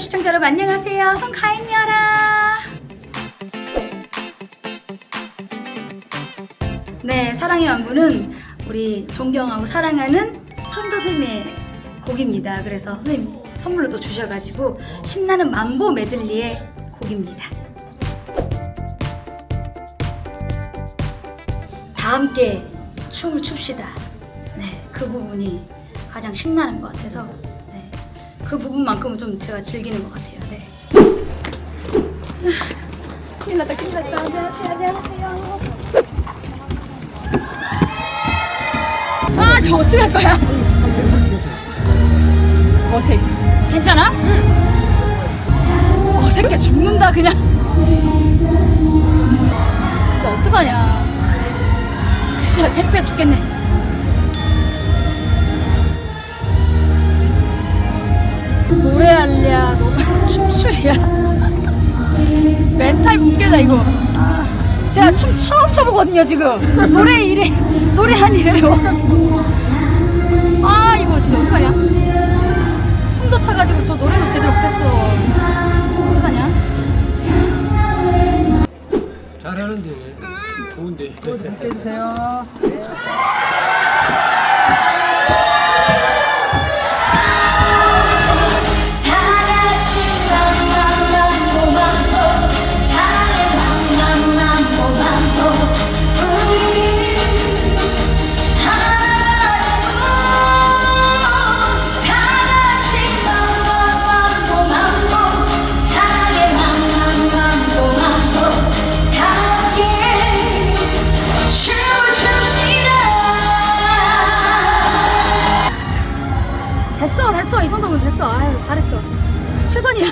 시청자 여러분 안녕하세요. 성가인이어라. 네, 사랑의 완부는 우리 존경하고 사랑하는 선도 선생님의 곡입니다. 그래서 선생님 선물로 또 주셔가지고 신나는 만보 메들리의 곡입니다. 다 함께 춤을 춥시다. 네, 그 부분이 가장 신나는 것 같아서 네, 그 부분만큼은 좀 제가 즐기는 것 같아요. 네. 큰일 났다, 큰일 났다. 안녕하세요, 안녕하세요. 아, 저 어떻게 할 거야? 어색. 괜찮아? 어색해 죽는다 그냥. 진짜 어떡하냐. 진짜 창피해 죽겠네. 노래할랴, 노래 춤출랴. 멘탈 붕괴다 이거. 아, 제가 춤 처음 춰보거든요 지금. 노래 이래 노래 한 이래로. 아 이거 진짜 어떡하냐. 숨도 차가지고 저 노래도 제대로 못했어. 어떡하냐? 잘하는데 좋은데 해주세요. 됐어. 이 정도면 됐어. 아유, 잘했어. 최선이야.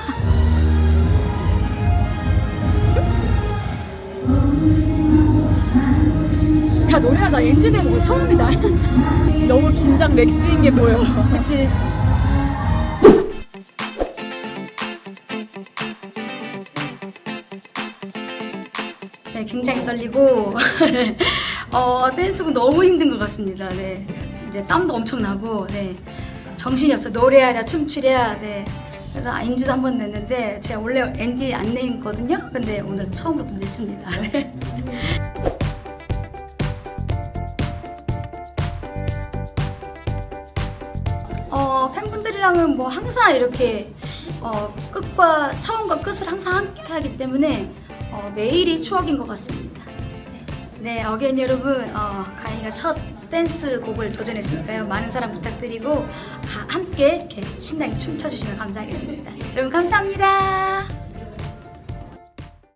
야, 노래하다 엔진 해본 거 처음이다. 너무 긴장 맥스인 게 보여. 그치. 네, 굉장히 떨리고, 어, 댄스곡 너무 힘든 것 같습니다. 네. 이제 땀도 엄청 나고, 네. 정신이 없어. 노래하랴, 춤추랴, 네. 그래서 아, NG도 한 번 냈는데, 제가 원래 NG 안 냈거든요? 근데 오늘 처음으로 또 냈습니다. 네. 어, 팬분들이랑은 뭐 항상 이렇게 어, 끝과 처음과 끝을 항상 함께 하기 때문에 어, 매일이 추억인 것 같습니다. 네, 네 어게인 여러분, 어, 가인이가 첫 댄스 곡을 도전했으니까요. 많은 사랑 부탁드리고 가- 함께 이렇게 신나게 춤춰주시면 감사하겠습니다. 여러분 감사합니다.